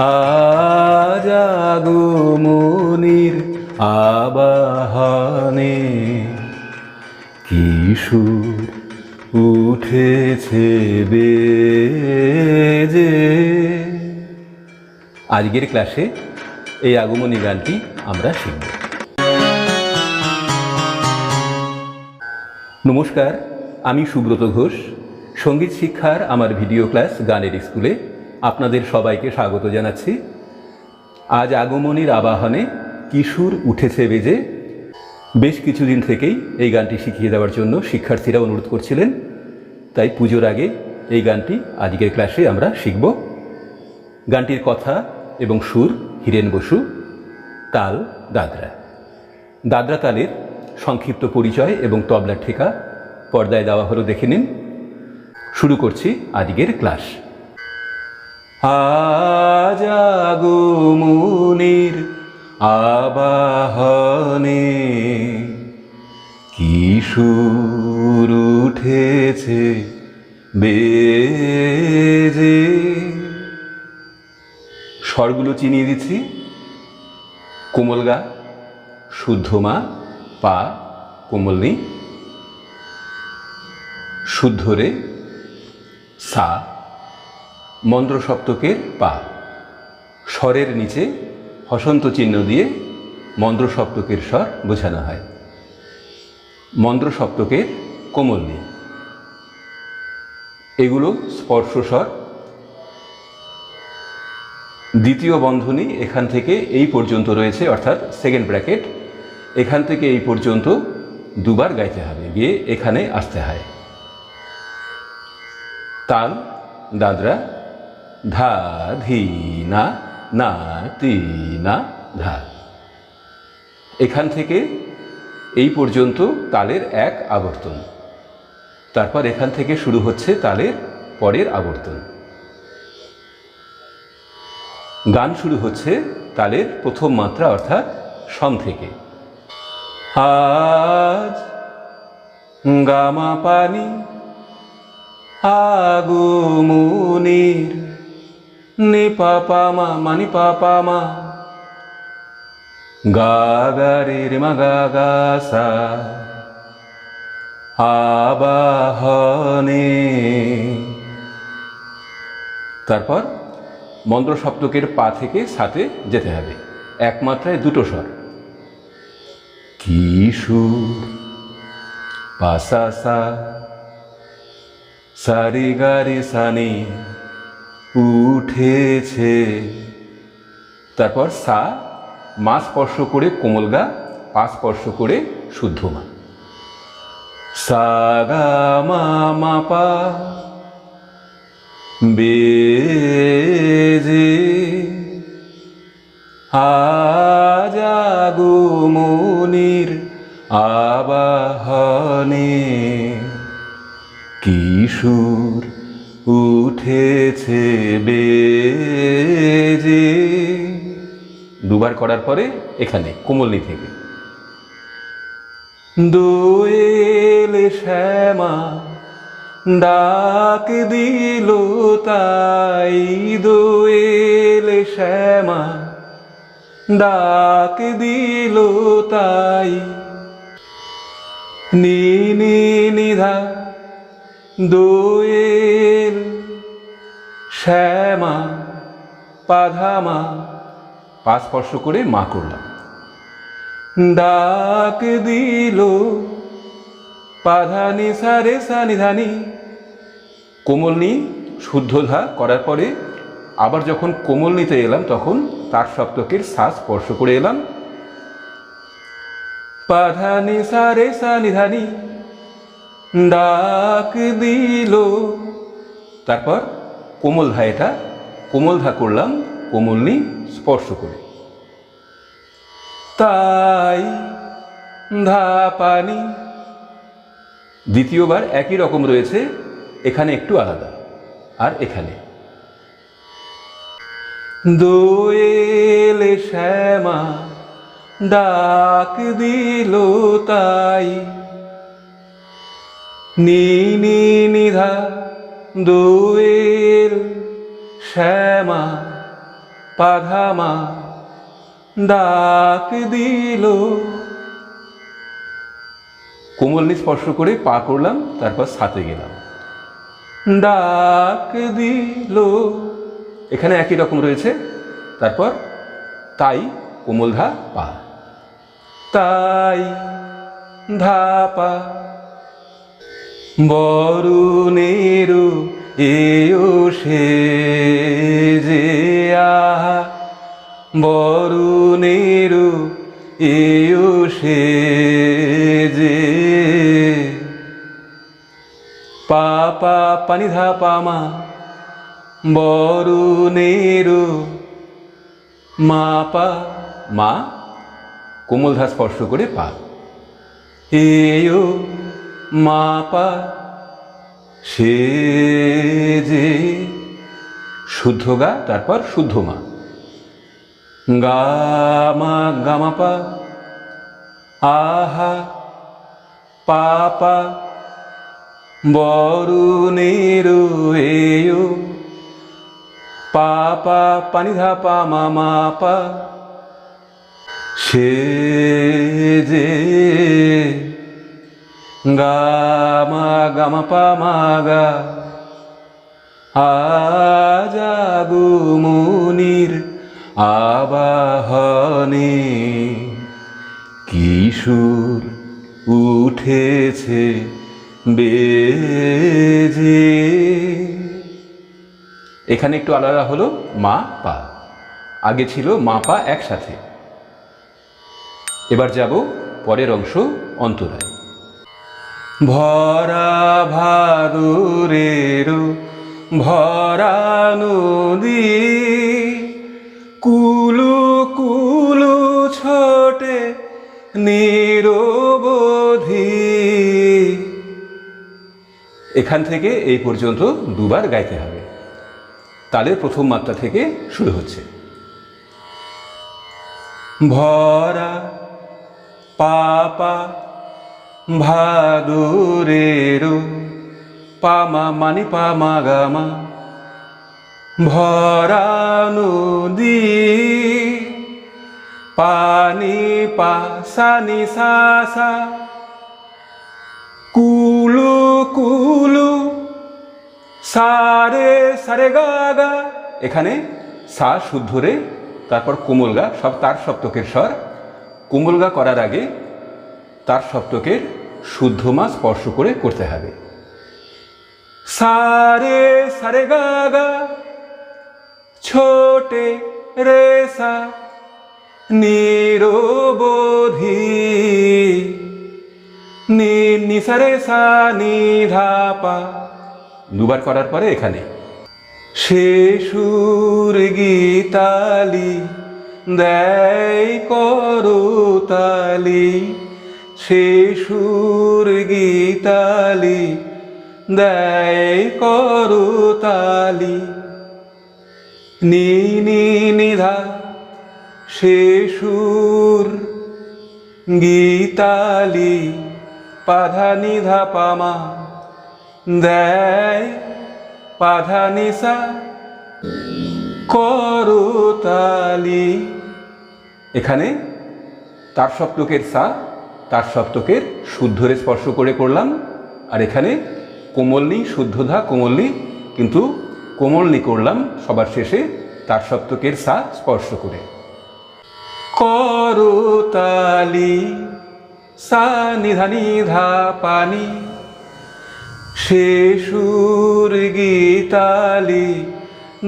আজ আগমনির আবাহনে কিশোর উঠেছে বেজে? আজকের ক্লাসে এই আগমনী গানটি আমরা শিখব। নমস্কার আমি সুব্রত ঘোষ, সংগীত শিক্ষার আমার ভিডিও ক্লাস গানের স্কুলে আপনাদের সবাইকে স্বাগত জানাচ্ছি। আজ আগমনীর আবাহনে কিশোর উঠেছে বেজে। বেশ কিছুদিন থেকেই এই গানটি শিখিয়ে দেওয়ার জন্য শিক্ষার্থীরা অনুরোধ করছিলেন। তাই পুজোর আগে এই গানটি আজকের ক্লাসে আমরা শিখব। গানটির কথা এবং সুর হীরেন বসু, তাল, দাদরা। দাদরা তালের সংক্ষিপ্ত পরিচয় এবং তবলা ঠেকা পর্দায় দেওয়া হলো, দেখে নিন। শুরু করছি আজকের ক্লাস। আজ আগমনির আবাহনে কিশোর উঠেছে বেজে? স্বরগুলো চিনিয়ে দিচ্ছি। কোমল কোমলগা শুদ্ধমা পা কোমলনি শুদ্ধ রে। সা। মন্দ্র সপ্তকের পা। স্বরের নিচে হসন্ত চিহ্ন দিয়ে মন্দ্র সপ্তকের স্বর বোঝানো হয়। মন্দ্র সপ্তকের কোমলনি এগুলো স্পর্শ স্বর। দ্বিতীয় বন্ধনী এখান থেকে এই পর্যন্ত রয়েছে, অর্থাৎ সেকেন্ড ব্র্যাকেট এখান থেকে এই পর্যন্ত দুবার গাইতে হবে, গিয়ে এখানে আসতে হয়। তাল দাদরা, ধা, ধি, না না, তি, না, ধা। এখান থেকে এই পর্যন্ত তালের এক আবর্তন। তারপর এখান থেকে শুরু হচ্ছে তালের পরের আবর্তন। গান শুরু হচ্ছে তালের প্রথম মাত্রা, অর্থাৎ সম থেকে। আজ গামা পানি আগমনির নে পাপামা মানি পাপামা মা গাগাসা আবাহনে। তারপর মন্ত্র সপ্তকের পা থেকে সাথে যেতে হবে, একমাত্রায় দুটো স্বর। কিশোর পাসা সা সারি গারি সানি উঠেছে। তারপর সা, মা স্পর্শ করে কোমল গা, পা স্পর্শ করে শুদ্ধ মা। সা মা পা বেজে। আজ আগমনির আবাহনে। কিশোর উঠেছে বেজে। দুবার করার পরে এখানে, কোমলনি থেকে। দোয়েল শ্যামা ডাক দিল তাই দোয়েল শ্যামা ডাক দিল তাই। নি নিধা দোয়েল শ্যামা, পাধামা পা স্পর্শ করে মা করলাম ডাক দিল পাধানি সারে সানি ধানি কোমলনি শুদ্ধ ধা করার পরে আবার যখন কোমল নিতে এলাম, তখন তার সপ্তকের সা স্পর্শ করে এলাম। পাধানি সারে সানি ধানি ডাক দিল। তারপর কোমল ধা এটা, কোমল ধা করলাম, কোমলনি স্পর্শ করে। তাই ধা পানি দ্বিতীয়বার একই রকম রয়েছে, এখানে একটু আলাদা, আর এখানে। দোয়েল শ্যামা, ডাক দিল তাই। নিধা দোয়েল শ্যামা পাধামা ডাক দিল। কোমলনি স্পর্শ করে পা করলাম, তারপর সাথে গেলাম। ডাক দিল। এখানে একই রকম রয়েছে, তারপর তাই কোমল ধা পা। তাই ধাপা বরুণেরু এও সে যে আহা। বরুণেরু এও সে যে পাপা পানি ধাপা মা। বরুণেরু মা পা। মা কোমলধা স্পর্শ করে পা। এও মা পা সে যে শুদ্ধ গা, তারপর শুদ্ধ মা। গা মা গামা পা আহা, পাপা বরুণেরু এও পাপা পানি ধাপা মামা পা সে যে গামা গামা পা মাগা আজাগু মুনির আবাহনে কিশোর উঠেছে বেজে। এখানে একটু আলাদা হলো মা, পা। আগে ছিল মা, পা একসাথে। এবার যাব পরের অংশ অন্তরায়। ভরা ভাদুরের ভরা নদী, কুলু কুলু ছোটে নিরবধি। এখান থেকে এই পর্যন্ত দুবার গাইতে হবে। তাদের প্রথম মাত্রা থেকে শুরু হচ্ছে। ভরা পাপা ভাদুরেরু পামা মানি পামা গামা ভরা নদী পানি পা সানি সা কুলু কুলু সারে সারে গা গা এখানে সা শুদ্ধ রে, তারপর কোমল গা, সব তার সপ্তকের স্বর। কোমল গা করার আগে তার সপ্তকের শুদ্ধ মা স্পর্শ করে করতে হবে। সারে সারে গা গা ছোটে রে সা নিরবধি নি নিসারে সা নি ধাপা দুবার করার পরে এখানে। সে সুর গীতালি দেয় করতালি সে সুর গীতালি, দেয় করতালি নি নিধা সে সুর গীতালি, পাধা নিধা পামা, দেয় পাধা নিসা করতালি এখানে তার সপ্তকের সা তার সপ্তকের শুদ্ধরে স্পর্শ করে করলাম। আর এখানে কোমলনি, শুদ্ধধা, কোমলনি, কিন্তু কোমলনি করলাম সবার শেষে তার সপ্তকের সা স্পর্শ করে। করতালি সা নিধা নিধা পানি, সে সুর গীতালি,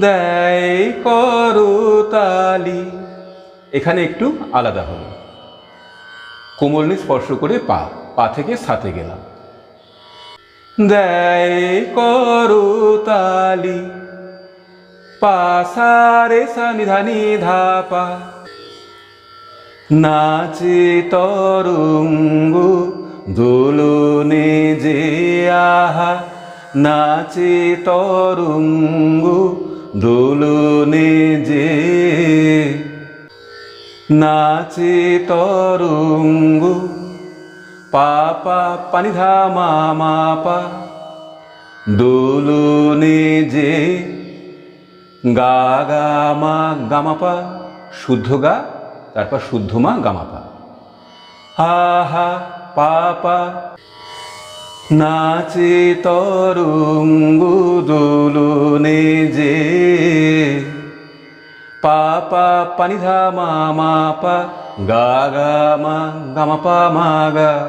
দেয় করতালি এখানে একটু আলাদা হলো কোমলনি স্পর্শ করে পা পা থেকে সাথে গেলাম। দেয় করতালি পাসারে সানিধানি ধাপা। নাচে তরঙ্গ দোলনে যে আহা, নাচে তরঙ্গ দোলনে যে নাচে তরঙ্গ, পা পা, পানি, ধা, মা মা, পা। দোলনে যে গা গা, মা গামা পা। শুদ্ধ গা, তারপর শুদ্ধ মা গামাপা হা হা পাপা নাচে তরঙ্গ দোলনে যে পা পা ধা, মা মা, পা, গা মা গামা পা, মা, গা।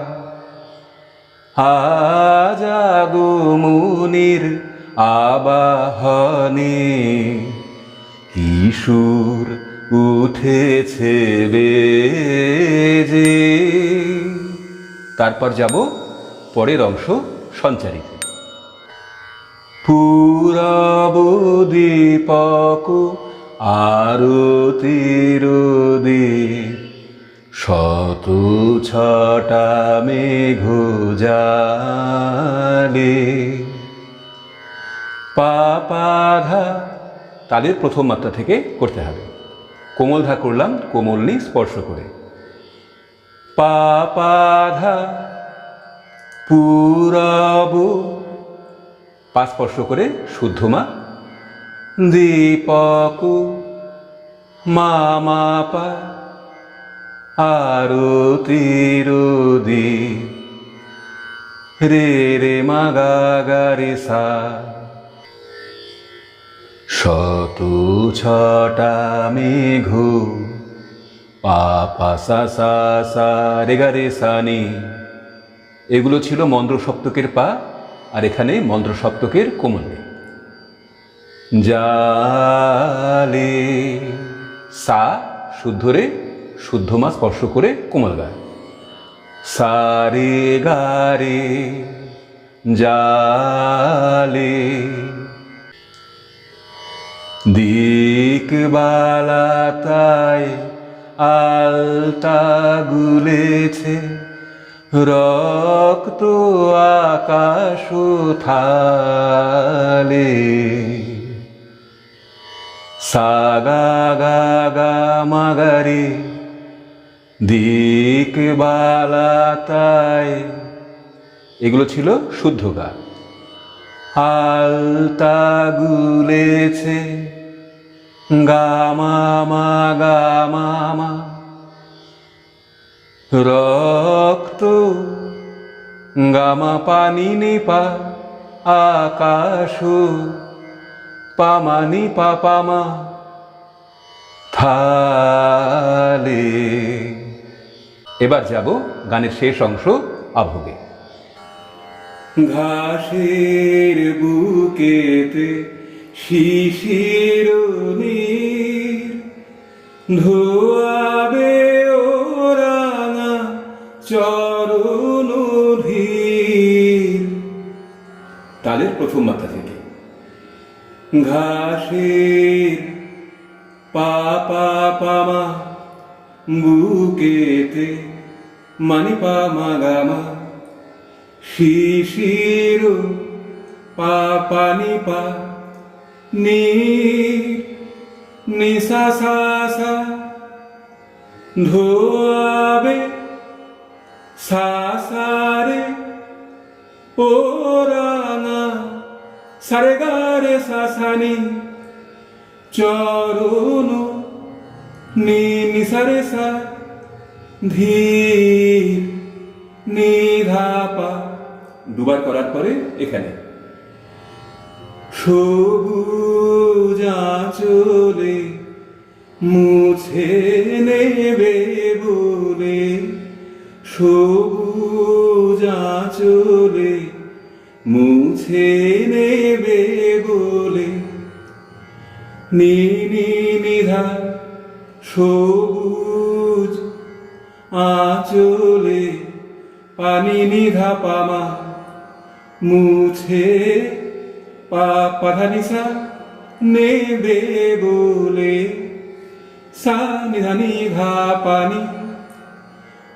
আজাগো মুনির আবাহনে কিশোর উঠেছে বেজে। তারপর যাব পরের অংশ সঞ্চারিত। পূরব আরতির দীপ শত ছটা মেঘ জালে। পাপাধা তাদের প্রথম মাত্রা থেকে করতে হবে। কোমল ধা করলাম, কোমল কোমলনি স্পর্শ করে। পাপাধা পুরব, পা স্পর্শ করে শুদ্ধ মা দীপক মা মা পা আরতির দীপ রে রে মা গা গা রে সা শত ছটা মেঘু পাপা সা সা সা রে গা রে সা এগুলো ছিল মন্দ্র সপ্তকের পা আর এখানে মন্দ্র সপ্তকের কোমল। জালে সা শুদ্ধ রে, শুদ্ধ মা স্পর্শ করে কোমল গায়। সারে গারে জালে দিক বালাতায় আলতা গুলেছে, রক্ত আকাশ থালে সাগা গা গা মাগারে দিক বালাতায় এগুলো ছিল শুদ্ধ গা আলতা গুলেছে গামা মা গামা মা রক্ত গামা পানি নিপা আকাশ পামানি পাপামা। থালে। এবার যাব গানের শেষ অংশ আভোগে। ঘাসের বুকেতে শিশির নীর, ধোয়াবে ওরাঙা চরণ ধীর। তাদের প্রথম মাথা ঘাসের পাপা পামা, বুকেতে মানি পামা গামা, শিশির পাপানি পা নি, নিসা সা সা, ধোয়াবে সা সারে ওরানা সারে গারে সাসানি চরণ নি নিসারে সা ধীর নিধাপা। দুবার করার পরে এখানে। সবুজ চলে মুছে নেবে বলে, সবুজ চলে মুছে নেবে নিধা সবুজ আচলে পানি নিধা পামা মুছে পা পাধা নিসা নেবে বলে সা নিধা নিধা পানি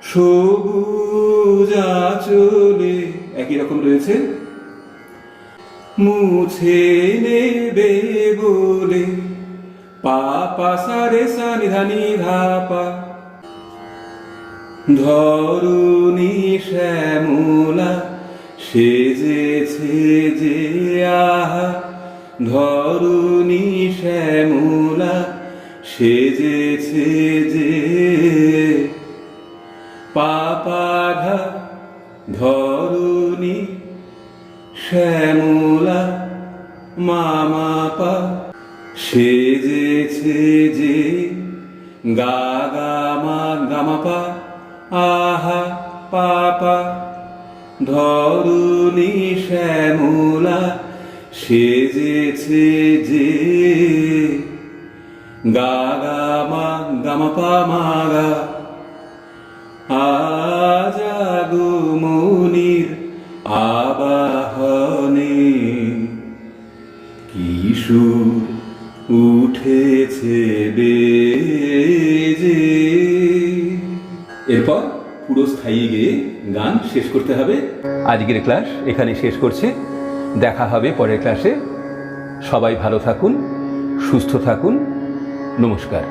সবুজ আচলে একই রকম রয়েছে। মুছে নেবে বলে পা পা সা রে সা নিধা নিধা পা ধরুনি শ্যামলা সেজেছে যে আহা। ধরুনি শ্যামলা সেজেছে যে পাপাঘা। ধরুনি শ্যামলা মামাপা সেজেছে যে গা গামা গামাপা আহা পাপা ধরুনি শ্যামলা সেজেছে যে গা গামা গামাপা মাগা আজ আগমনির আবাহনে কিশোর বেজে। এরপর পুরো স্থায়ী গিয়ে গান শেষ করতে হবে। আজকের ক্লাস এখানে শেষ করছে। দেখা হবে পরের ক্লাসে। সবাই ভালো থাকুন, সুস্থ থাকুন। নমস্কার।